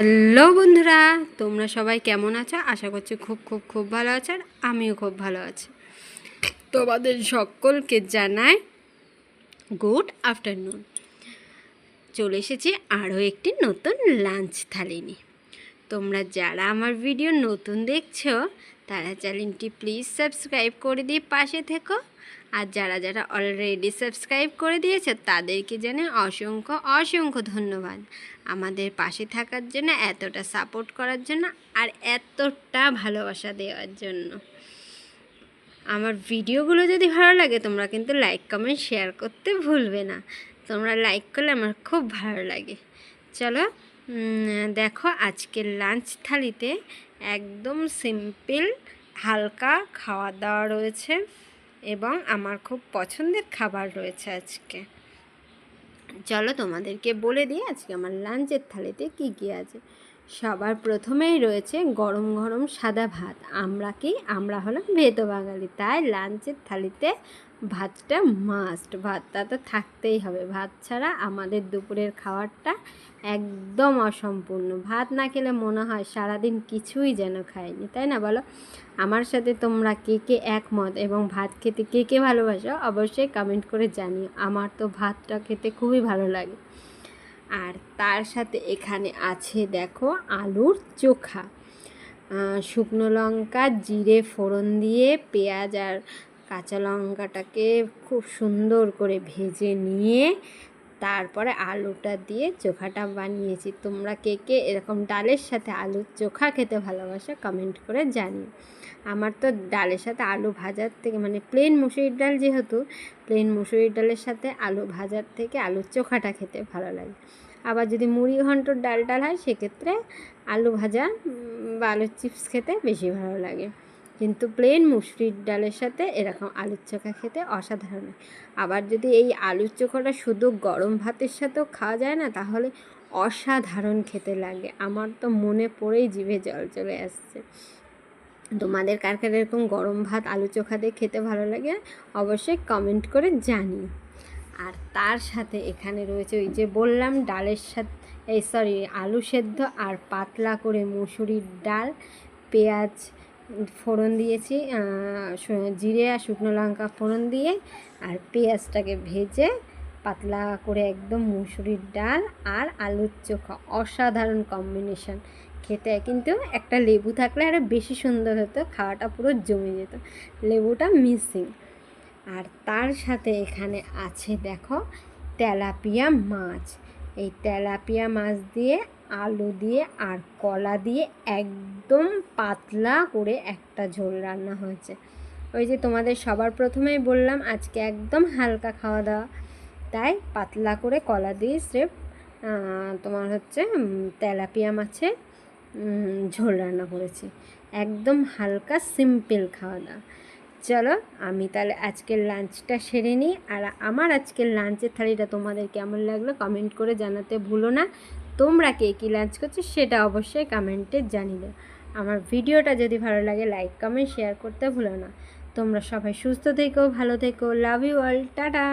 Hello বন্ধুরা, তোমরা সবাই কেমন আছো? আশা করছি খুব খুব খুব ভালো আছো আর আমিও খুব ভালো আছি। তোমাদের সকলকে জানাই গুড আফটারনুন চলে এসেছি আরও একটি নতুন লাঞ্চ থালি নিয়ে। তোমরা যারা আমার ভিডিও নতুন দেখছ তারা চ্যানেলটি প্লিজ সাবস্ক্রাইব করে দিয়ে পাশে থেকো। আর যারা যারা অলরেডি সাবস্ক্রাইব করে দিয়েছে, তাদেরকে জানে অসংখ্য অসংখ্য ধন্যবাদ। আমাদের পাশে থাকার জন্য, এতটা সাপোর্ট করার জন্য, আর এতটা ভালোবাসা দেওয়ার জন্য। আমার ভিডিওগুলো যদি ভালো লাগে, তোমরা কিন্তু লাইক কমেন্ট শেয়ার করতে ভুলবে না। তোমরা লাইক করলে আমার খুব ভালো লাগে। চলো দেখো আজকের লাঞ্চ থালিতে একদম সিম্পল, হালকা খাওয়া দাওয়া রয়েছে এবং আমার খুব পছন্দের খাবার রয়েছে আজকে। চলো তোমাদেরকে বলে দিই আজকে আমার লাঞ্চের থালিতে কী কী আছে। সবার প্রথমেই রয়েছে গরম গরম সাদা ভাত। আমরা কি? আমরা হলাম ভেতো বাঙালি। তাই লাঞ্চের থালিতে ভাতটা মাস্ট ভাতটা তো থাকতেই হবে। ভাত ছাড়া আমাদের দুপুরের খাবারটা একদম অসম্পূর্ণ। ভাত না খেলে মনে হয় সারাদিন কিছুই যেন খায়নি তাই না বলো? আমার সাথে তোমরা কে কে একমত এবং ভাত খেতে কে কে ভালোবাসো অবশ্যই কমেন্ট করে জানিও। আমার তো ভাতটা খেতে খুবই ভালো লাগে। আর তার সাথে এখানে আছে দেখো আলুর চোখা। শুকনো লঙ্কা, জিরে ফোড়ন দিয়ে পেঁয়াজ আর কাঁচা লঙ্কাটাকে খুব সুন্দর করে ভেজে নিয়ে তারপরে আলুটা দিয়ে চোখাটা বানিয়েছি। তোমরা কে কে এরকম ডালের সাথে আলুর চোখা খেতে ভালোবাসো কমেন্ট করে জানিও। আমার তো ডালের সাথে আলু ভাজার থেকে মানে প্লেন মুসুরির ডাল যেহেতু প্লেন মুসুরির ডালের সাথে আলু ভাজার থেকে আলুর চোখাটা খেতে ভালো লাগে। আবার যদি মুড়ি ঘন্টর ডাল ডাল হয়, সেক্ষেত্রে আলু ভাজা বা আলুর চিপস খেতে বেশি ভালো লাগে। কিন্তু প্লেন মুসুরির ডালের সাথে এরকম আলুর চোখা খেতে অসাধারণ। আবার যদি এই আলুর চোখাটা শুধু গরম ভাতের সাথেও খাওয়া যায় না, তাহলে অসাধারণ খেতে লাগে। আমার তো মনে পড়েই জিভে জল চলে আসছে। তোমাদের কার কার এরকম গরম ভাত আলু চোখা দিয়ে খেতে ভালো লাগে? অবশ্যই কমেন্ট করে জানিও। আর তার সাথে এখানে রয়েছে ওই যে বললাম, ডালের সাথে, এই সরি আলু সেদ্ধ আর পাতলা করে মুসুরির ডাল, পেঁয়াজ ফোড়ন দিয়েছি জিরে আর শুকনো লঙ্কা ফোড়ন দিয়ে, আর পেঁয়াজটাকে ভেজে পাতলা করে একদম মুসুরির ডাল আর আলুর চোখা। অসাধারণ কম্বিনেশন খেতে কিন্তু একটা লেবু থাকলে আরও বেশি সুন্দর হতো, খাওয়াটা পুরো জমে যেত। লেবুটা মিসিং আর তার সাথে এখানে আছে, দেখো, তেলাপিয়া মাছ। এই তেলাপিয়া মাছ দিয়ে আলু দিয়ে আর কলা দিয়ে একদম পাতলা করে একটা ঝোল রান্না হয়েছে। ওই যে তোমাদের সবার প্রথমেই বললাম আজকে একদম হালকা খাওয়া দাওয়া। তাই পাতলা করে কলা দিয়ে স্রেফ তোমার হচ্ছে তেলাপিয়া উম, ঝোল রান্না করেছি। একদম হালকা সিম্পল খাওয়া দাওয়া। চলো আমি তাহলে আজকের লাঞ্চটা সেরে নিই। আর আমার আজকের লাঞ্চের থালিটা তোমাদের কেমন লাগল কমেন্ট করে জানাতে ভুলো না। তোমরা কে কী লাঞ্চ করছ সেটা অবশ্যই কমেন্টে জানিও। আমার ভিডিওটা যদি ভালো লাগে লাইক কমেন্ট শেয়ার করতে ভুলো না। তোমরা সবাই সুস্থ থেকো, ভালো থেকো লাভ ইউ অল টাটা!